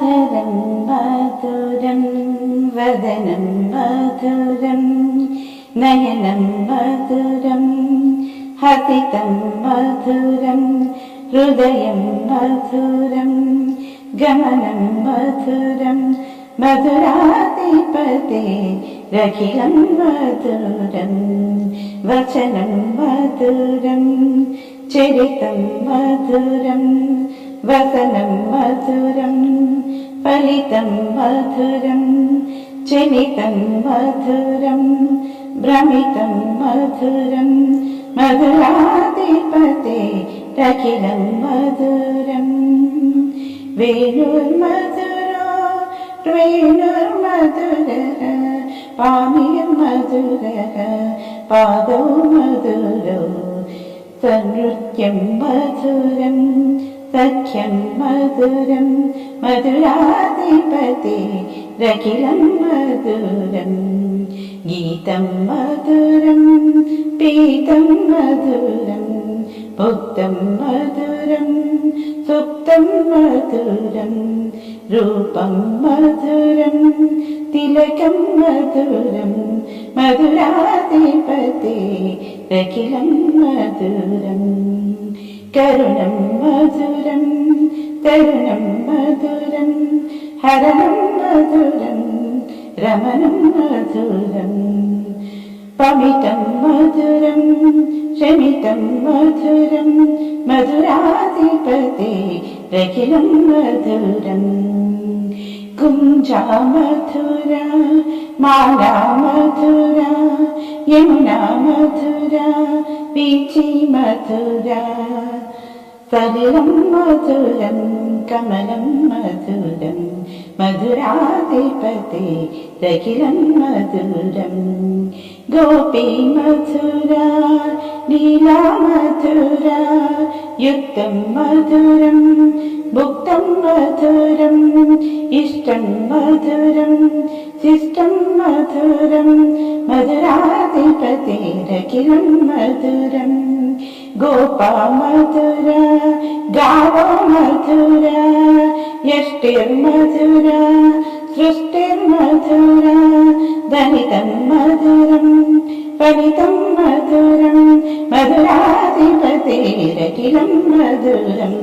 धरं मधुरं वदनं मधुरं नयनं मधुरं हतितं मधुरं हृदयं मधुरं गमनं मधुरं मधुराधिपते रखिलं मधुरं वचनं मधुरं चरितं मधुरं वसनं मधुरम् ഫലിതം മധുരം ചലിതം മധുരം ഭ്രമിതം മധുരം മധുരാധിപതി രഖിലം മധുരം. വേണുർമധുരോ വേണുർമധുര പാമിയർമധുര പാദോ മധുരോ സനൃത്യം മധുരം. സഖ്യം മധുരം മധുരാധിപതി രഖിലം മധുരം. ഗീതം മധുരം പീതം മധുരം ഭുക്തം മധുരം സുപ്തം മധുരം രൂപം മധുരം തിലകം മധുരം മധുരാധിപതി രഖിലം മധുരം. കരുണം മധുരം തരുണം മധുരം ഹരണം മധുരം രമണം മധുരം. പമിതം മധുരം ക്ഷമിതം മധുരം മധുരാധിപതി രഖിലം മധുരം. കുഞ്ചാ മധുര മാലാ മധുര യമുന മധുര വീച്ചി മധുര സലിലം മധുരം കമലം മധുരം മധുരാധിപതി രഖിലം മധുരം ഗോപി മധുര നീലാ മധുര യുക്തം മധുരം ഭുക്തം മധുരം ഇഷ്ടം മധുരം ശിഷ്ടം മധുരം മധുരാധിപതി രഖിലം മധുരം. ഗോപാ മധുര ഗാവ മധുര യഷ്ടിർ മധുര സൃഷ്ടിർ മധുര ധനിതം മധുരം ഫലിതം മധുരം മധുരാധിപതിരകിലം മധുരം.